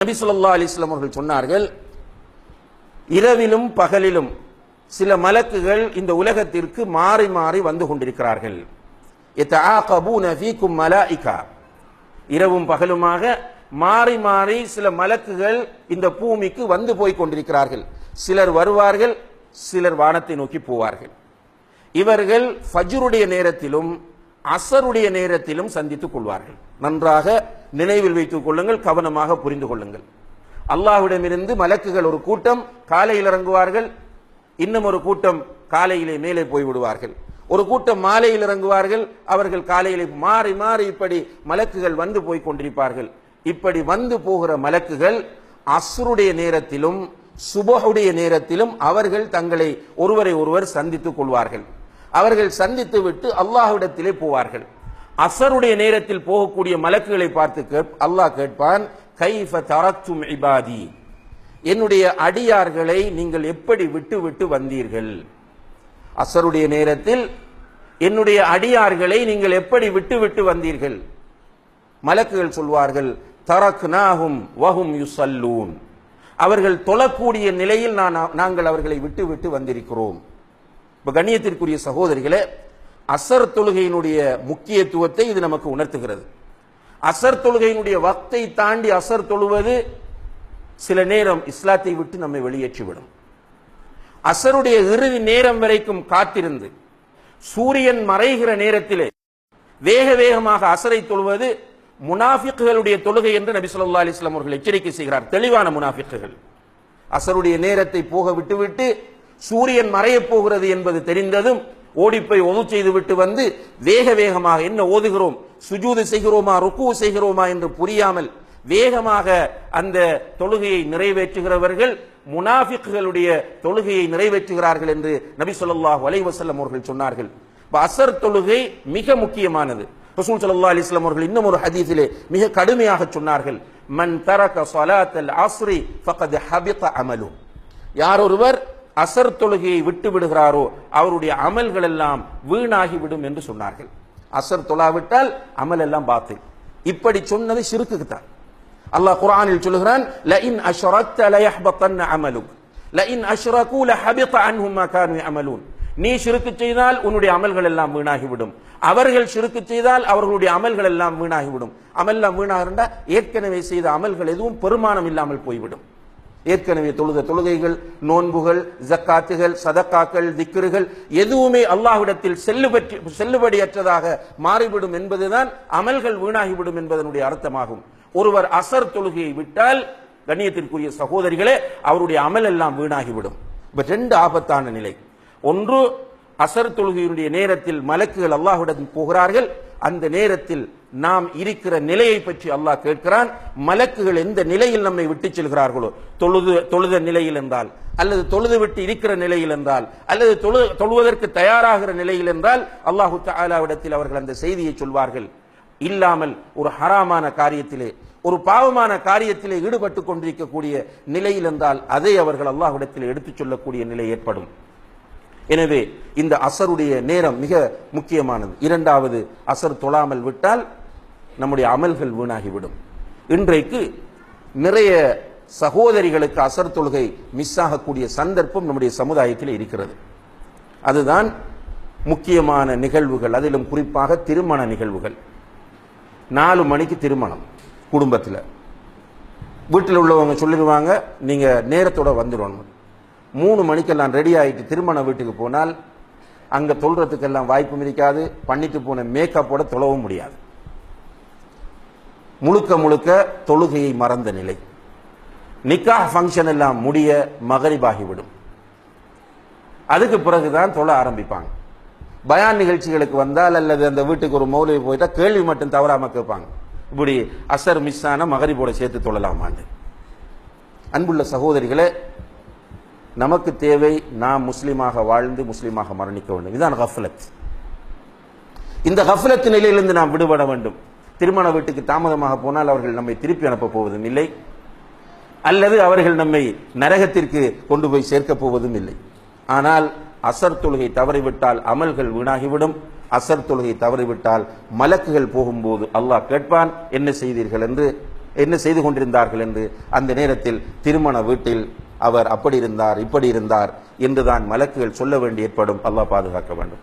நபி சொல்லா அலிஸ்லாம் அவர்கள் சொன்னார்கள் இரவிலும் பகலிலும் சில மலக்குகள் இந்த உலகத்திற்கு மாறி மாறி வந்து கொண்டிருக்கிறார்கள். இரவும் பகலுமாக மாறி மாறி சில மலக்குகள் இந்த பூமிக்கு வந்து போய் கொண்டிருக்கிறார்கள். சிலர் வருவார்கள் சிலர் வானத்தை நோக்கி போவார்கள். இவர்கள் ஃபஜ்ருடைய நேரத்திலும் அசருடைய நேரத்திலும் சந்தித்துக் கொள்வார்கள். நன்றாக நினைவில் வைத்துக் கொள்ளுங்கள் கவனமாக புரிந்து கொள்ளுங்கள். அல்லாஹ்விடமிருந்து மலக்குகள் ஒரு கூட்டம் காலையில் இறங்குவார்கள் இன்னும் ஒரு கூட்டம் காலையிலே மேலே போய் விடுவார்கள் ஒரு கூட்டம் மாலையில் இறங்குவார்கள் அவர்கள் காலையிலே மாறி மாறி இப்படி மலக்குகள் வந்து போய் கொண்டிருப்பார்கள். இப்படி வந்து போகிற மலக்குகள் அஸ்ருடைய நேரத்திலும் சுபஹுடைய நேரத்திலும் அவர்கள் தங்களை ஒருவரை ஒருவர் சந்தித்துக் கொள்வார்கள். அவர்கள் சந்தித்து விட்டு அல்லாஹ்விடத்திலே போவார்கள். அசருடைய நேரத்தில் போகக்கூடிய மலக்குகளை பார்த்து அல்லாஹ் கேட்பான் கைஃப தரத்தும் இபாதி. என்னுடைய அடியார்களை நீங்கள் எப்படி விட்டு விட்டு வந்தீர்கள்? அசருடைய நேரத்தில் என்னுடைய அடியார்களை நீங்கள் எப்படி விட்டு விட்டு வந்தீர்கள்? மலக்குகள் சொல்வார்கள் தரக்னாகும் வஹும் யுசல்லூன். அவர்கள் தொழக்கூடிய நிலையில் நான் நாங்கள் அவர்களை விட்டு விட்டு வந்திருக்கிறோம். இப்போ கண்ணியத்திற்குரிய சகோதரிகளே அசர் தொழுகையினுடைய முக்கியத்துவத்தை இது நமக்கு உணர்த்துகிறது. அசர் தொழுகையினுடைய வக்தை தாண்டி அசர் தொழுவது சில நேரம் இஸ்லாத்தை விட்டு நம்மை வெளியேற்றிவிடும். அசருடைய இறுதி நேரம் வரைக்கும் காத்திருந்து சூரியன் மறைகிற நேரத்திலே வேக வேகமாக அசரை தொழுவது முனாஃபிக்குகளுடைய தொழுகை என்று நபி சொல்லா அலிஸ்லாம் அவர்கள் எச்சரிக்கை செய்கிறார். தெளிவான முனாஃபிக்குகள். அசருடைய நேரத்தை போக விட்டுவிட்டு சூரியன் மறையப் போகிறது என்பது தெரிந்ததும் ஓடிப்போய் ஒது செய்து விட்டு வந்து வேக வேகமாக என்ன ஓதுகிறோம்? சுஜூது செய்கிறோமா? ருக்கு செய்கிறோமா? என்று புரியாமல் வேகமாக அந்த தொழுகையை நிறைவேற்றுகிறவர்கள் முனாஃபிக்குகளுடைய தொழுகையை நிறைவேற்றுகிறார்கள் என்று நபி சொல்லாஹ் வலைவசல்லம் அவர்கள் சொன்னார்கள். அசர் தொழுகை மிக முக்கியமானது. ரசூல் சல்லா அலைஹி அவர்கள் இன்னும் ஒரு ஹதீஸிலே மிக கடுமையாக சொன்னார்கள். மன் தரக ஸலாத்தல் ஆஸ்ரி ஃபகத் ஹபித அமலு. யார் ஒருவர் அசர் தொழுகையை விட்டு விடுகிறாரோ அவருடைய அமல்கள் எல்லாம் வீணாகிவிடும் என்று சொன்னார்கள். அசர் தொழாவிட்டால் அமல் எல்லாம் பாத்தில். இப்படி சொன்னது ஷிருக்குக்கு தான். அல்லாஹ் குரானில் சொல்லுகிறான் லஇன் அஷ்ரக்த லயஹ்பத்தன்ன அமலுக். லஇன் அஷ்ரகு லஹபித அன்ஹும் மா கானு யஅமலூன். நீ சிறுக்கு செய்தால் உன்னுடைய அமல்கள் எல்லாம் வீணாகிவிடும். அவர்கள் சிறுக்கு செய்தால் அவர்களுடைய அமல்கள் எல்லாம் வீணாகிவிடும். அமல் எல்லாம் வீணாக ஏற்கனவே செய்த அமல்கள் எதுவும் பெருமானம் இல்லாமல் போய்விடும். ஏற்கனவே தொழுத தொழுகைகள் நோன்புகள் ஜக்காத்துகள் சதக்காக்கள் திக்ருகள் எதுவுமே அல்லாஹ்விடத்தில் செல்லுபற்றி செல்லுபடியற்றதாக மாறிவிடும் என்பதுதான் அமல்கள் வீணாகிவிடும் என்பதனுடைய அர்த்தமாகும். ஒருவர் அசர் தொழுகையை விட்டால் கண்ணியத்திற்குரிய சகோதரிகளே அவருடைய அமல் எல்லாம் வீணாகிவிடும். இப்ப ரெண்டு ஆபத்தான நிலை. ஒன்று அசர் தொழுகையினுடைய நேரத்தில் மலக்குகள் அல்லாஹுடன் போகிறார்கள். அந்த நேரத்தில் நாம் இருக்கிற நிலையை பற்றி அல்லாஹ் கேட்கிறான். மலக்குகள் எந்த நிலையில் நம்மை விட்டு செல்கிறார்களோ? தொழுது தொழுத நிலையில் என்றால் அல்லது தொழுது விட்டு இருக்கிற நிலையில் என்றால் அல்லது தொழு தொழுவதற்கு தயாராகிற நிலையில் என்றால் அல்லாஹு தாலாவிடத்தில் அவர்கள் அந்த செய்தியை சொல்வார்கள். இல்லாமல் ஒரு ஹராமான காரியத்திலே ஒரு பாவமான காரியத்திலே ஈடுபட்டு கொண்டிருக்கக்கூடிய நிலையில் என்றால் அதை அவர்கள் அல்லாஹ்விடத்தில் எடுத்துச் சொல்லக்கூடிய நிலை ஏற்படும். எனவே இந்த அசருடைய நேரம் மிக முக்கியமானது. இரண்டாவது அசர் தொழாமல் விட்டால் நம்முடைய அமல்கள் வீணாகிவிடும். இன்றைக்கு நிறைய சகோதரிகளுக்கு அசர் தொழுகை மிஸ் ஆகக்கூடிய சந்தர்ப்பம் நம்முடைய சமுதாயத்தில் இருக்கிறது. அதுதான் முக்கியமான நிகழ்வுகள் அதிலும் குறிப்பாக திருமண நிகழ்வுகள். நாலு மணிக்கு திருமணம் குடும்பத்தில். வீட்டில் உள்ளவங்க சொல்லிடுவாங்க நீங்கள் நேரத்தோட வந்துடணும். மூணு மணிக்கெல்லாம் ரெடி ஆகிட்டு திருமண வீட்டுக்கு போனால் அங்க தொல்றதுக்கெல்லாம் வாய்ப்பும் இருக்காது பண்ணிட்டு போன மேக்கப்போட தொழவும் முடியாது. முழுக்க முழுக்க தொழுகையை மறந்த நிலை. நிக்கா ஃபங்க்ஷன் எல்லாம் முடிய மகரிபாகிவிடும். அதுக்கு பிறகுதான் தொழ ஆரம்பிப்பாங்க. பயான் நிகழ்ச்சிகளுக்கு வந்தால் அல்லது அந்த வீட்டுக்கு ஒரு மௌலவி போயிட்டா கேள்வி மட்டும் தவறாம கேட்பாங்க. இப்படி அசர் மிஸ் ஆன மகரிபோட சேர்த்து தொழலாமாண்டு அன்புள்ள சகோதரிகளே நமக்கு தேவை நாம் முஸ்லீமாக வாழ்ந்து முஸ்லீமாக மரணிக்க வேண்டும். இதுதான் ஹஃப்லத் இந்த ஹஃப்லத் நிலையிலிருந்து நாம் விடுபட வேண்டும். திருமண வீட்டுக்கு தாமதமாக போனால் அவர்கள் நம்மை திருப்பி அனுப்பப் போவதும் இல்லை. அல்லது அவர்கள் நம்மை நரகத்திற்கு கொண்டு போய் சேர்க்கப் போவதும் இல்லை. ஆனால் அசர் தொழுகை தவறிவிட்டால் அமல்கள் வீணாகிவிடும். அசர் தொழுகை தவறிவிட்டால் மலக்குகள் போகும்போது அல்லாஹ் கேட்பான் என்ன செய்தீர்கள்? என்று என்ன செய்து கொண்டிருந்தார்கள்? என்று அந்த நேரத்தில் திருமண வீட்டில் அவர் அப்படி இருந்தார் இப்படி இருந்தார் என்றுதான் மலக்குகள் சொல்ல வேண்டி ஏற்படும் அல்லாஹ் பாதுகாக்க வேண்டும்.